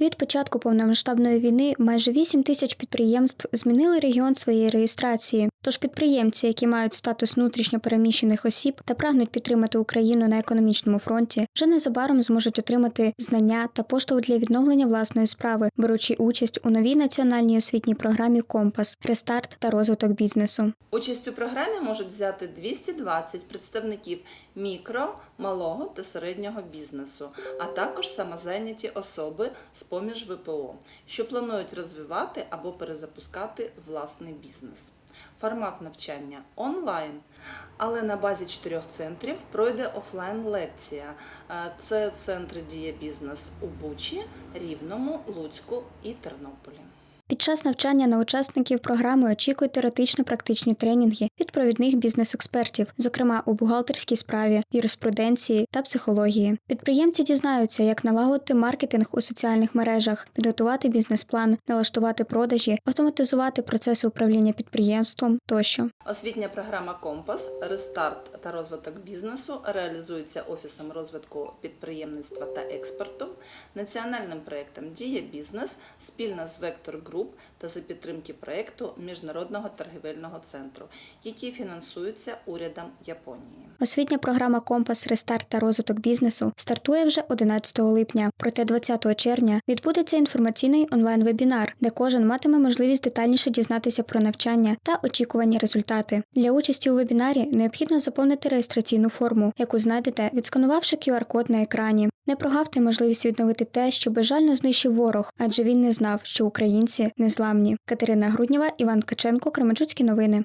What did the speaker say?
Від початку повномасштабної війни майже 8 тисяч підприємств змінили регіон своєї реєстрації. Тож підприємці, які мають статус внутрішньо переміщених осіб та прагнуть підтримати Україну на економічному фронті, вже незабаром зможуть отримати знання та поштовх для відновлення власної справи, беручи участь у новій національній освітній програмі Компас, рестарт та розвиток бізнесу. Участь у програмі можуть взяти 220 представників мікро, малого та середнього бізнесу, а також самозайняті особи з поміж ВПО, що планують розвивати або перезапускати власний бізнес. Формат навчання онлайн, але на базі чотирьох центрів пройде офлайн лекція. Е, Це центри Дія Бізнес у Бучі, Рівному, Луцьку і Тернополі. Під час навчання на учасників програми очікують теоретично-практичні тренінги від провідних бізнес-експертів, зокрема у бухгалтерській справі, юриспруденції та психології. Підприємці дізнаються, як налагодити маркетинг у соціальних мережах, підготувати бізнес-план, налаштувати продажі, автоматизувати процеси управління підприємством тощо. Освітня програма Компас, рестарт та розвиток бізнесу реалізується Офісом розвитку підприємництва та експорту, національним проєктом Дія Бізнес спільно з Вектор Груп та за підтримки проєкту Міжнародного торгівельного центру, який фінансується урядом Японії. Освітня програма Компас Рестарт та розвиток бізнесу стартує вже 11 липня. Проте 20 червня відбудеться інформаційний онлайн-вебінар, де кожен матиме можливість детальніше дізнатися про навчання та очікувані результати. Для участі у вебінарі необхідно заповнити реєстраційну форму, яку знайдете, відсканувавши QR-код на екрані. Не прогавте можливість відновити те, що безжально знищив ворог, адже він не знав, що українці незламні. Катерина Груднєва, Іван Ткаченко, Кременчуцькі новини.